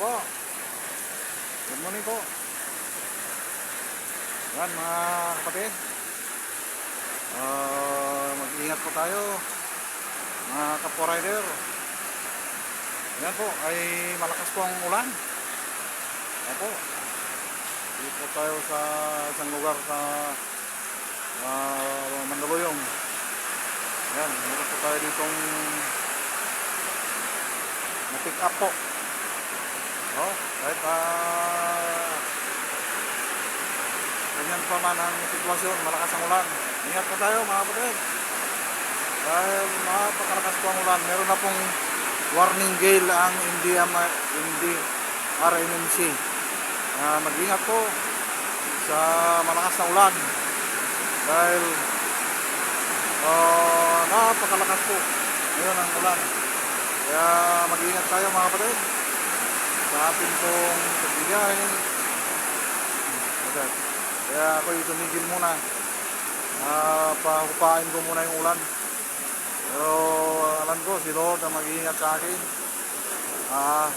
po. Good morning po. Yan mga kapatid. Ah, mag-ingat po tayo. Mga kapwa rider. Yan po, ay malakas po ang ulan. Yan po. Dito po tayo sa isang lugar sa uh, Mandaluyong. Yan, meron po tayo ditong na-pick up po. Oh, kahit ah ganyan pa man ang sitwasyon, malakas ang ulan. Ingat po tayo mga kapatid. Dahil napakalakas po ang ulan. Meron na pong warning gale ang India, hindi RNMC. Ah, mag-ingat po sa malakas na ulan. Dahil ah, napakalakas po. Ngayon ang ulan. Kaya mag-ingat tayo mga kapatid sa ating pong pagbigay. Okay. Kaya ako'y tumigil muna. Uh, pahupain ko muna yung ulan. Pero alam ko, si Lord ang mag-iingat sa akin. Ah,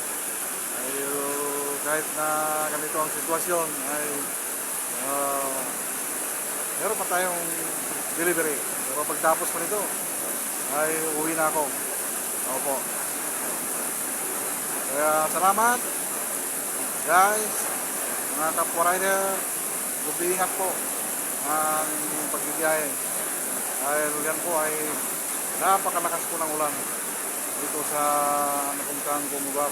ay, uh, kahit na ganito ang sitwasyon, ay uh, meron pa tayong delivery. Pero pagtapos ko nito, ay uwi na ako. Opo. Kaya salamat guys, mga kapwa rider, mag-iingat po ang pagbibiyahe. Dahil yan po ay napakalakas po ng ulan dito sa napuntang kong lugar.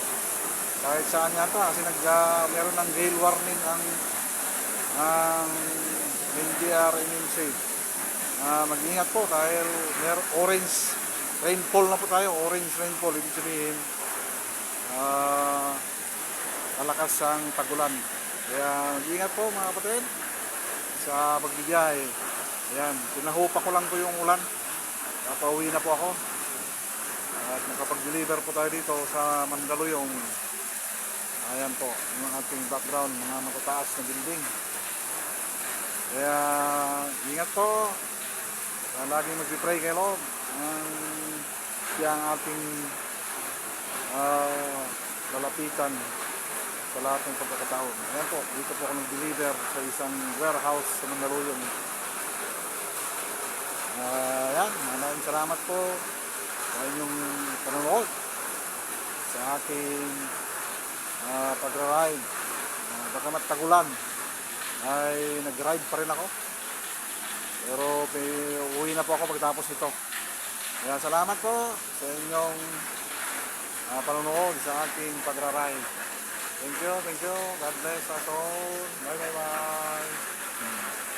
Kahit saan yata kasi nag, uh, meron ng gale warning ang ang NDR NMC. Uh, mag-ingat po dahil meron orange rainfall na po tayo, orange rainfall. Ibig sabihin, ah malakas ang tagulan. Kaya mag-ingat po mga kapatid sa pagbibiyahe. Ayan, pinahupa ko lang po yung ulan. Napauwi na po ako. At nakapag-deliver po tayo dito sa Mandaluyong. Ayan po, yung ating background, mga matataas na building. Kaya, ingat po. Kaya laging mag-pray kay Lord. Ang siya ang ating ah, lalapitan sa lahat ng pagkakataon. Ayan po, dito po ako nag-deliver sa isang warehouse sa Mandaluyong. Uh, yan, maraming salamat po sa inyong panonood sa aking uh, pag-ride. Uh, baka matagulan ay nag-ride pa rin ako. Pero uwi na po ako pagtapos ito. Kaya salamat po sa inyong uh, panonood sa aking pagra-ride. Thank you, thank you. God bless us all. Bye, bye, bye.